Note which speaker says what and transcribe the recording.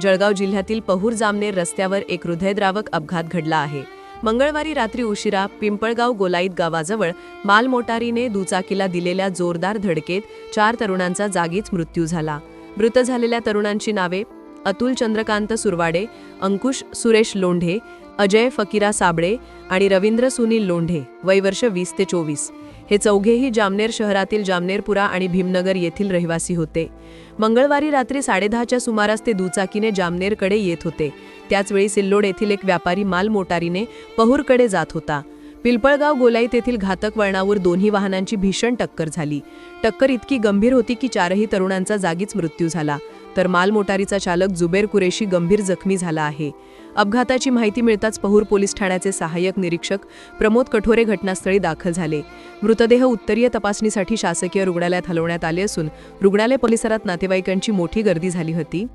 Speaker 1: जळगाव जिल्ह्यातील पहूर जामनेर रस्त्यावर एक हृदयद्रावक अपघात घडला आहे. मंगळवारी रात्री उशिरा पिंपळगाव गोलाईत गावाजवळ मालमोटारीने दुचाकीला दिलेल्या जोरदार धडकेत चार तरुणांचा जागीच मृत्यू झाला. मृत झालेल्या तरुणांची नावे अतुल चंद्रकांत सुरवाडे अंकुश सुरेश लोंढे अजय फकीरा साबळे आणि रवींद्र सुनील लोंढे वय वर्ष वीस ते चोवीस. हे चौघेही जामनेर शहरातील जामनेरपुरा आणि भीमनगर येथील रहिवासी होते. मंगळवारी रात्री साडेदहाच्या सुमारास ते दुचाकीने जामनेरकडे येत होते. त्याचवेळी सिल्लोड येथील एक व्यापारी माल मोटारीने पहूरकडे जात होता. पिलपळगाव गोलाईत येथील घातक वळणावर दोन्ही वाहनांची भीषण टक्कर झाली. टक्कर इतकी गंभीर होती की चारही तरुणांचा जागीच मृत्यू झाला. तर माल मोटारीचा चालक जुबेर कुरेशी गंभीर जखमी झाला आहे. अपघाताची माहिती मिळताच पहूर पोलीस ठाण्याचे सहाय्यक निरीक्षक प्रमोद कठोरे घटनास्थळी दाखल झाले. मृतदेह उत्तरीय तपासणीसाठी शासकीय रुग्णालयात हलवण्यात आले असून रुग्णालय परिसरात नातेवाईकांची मोठी गर्दी झाली होती.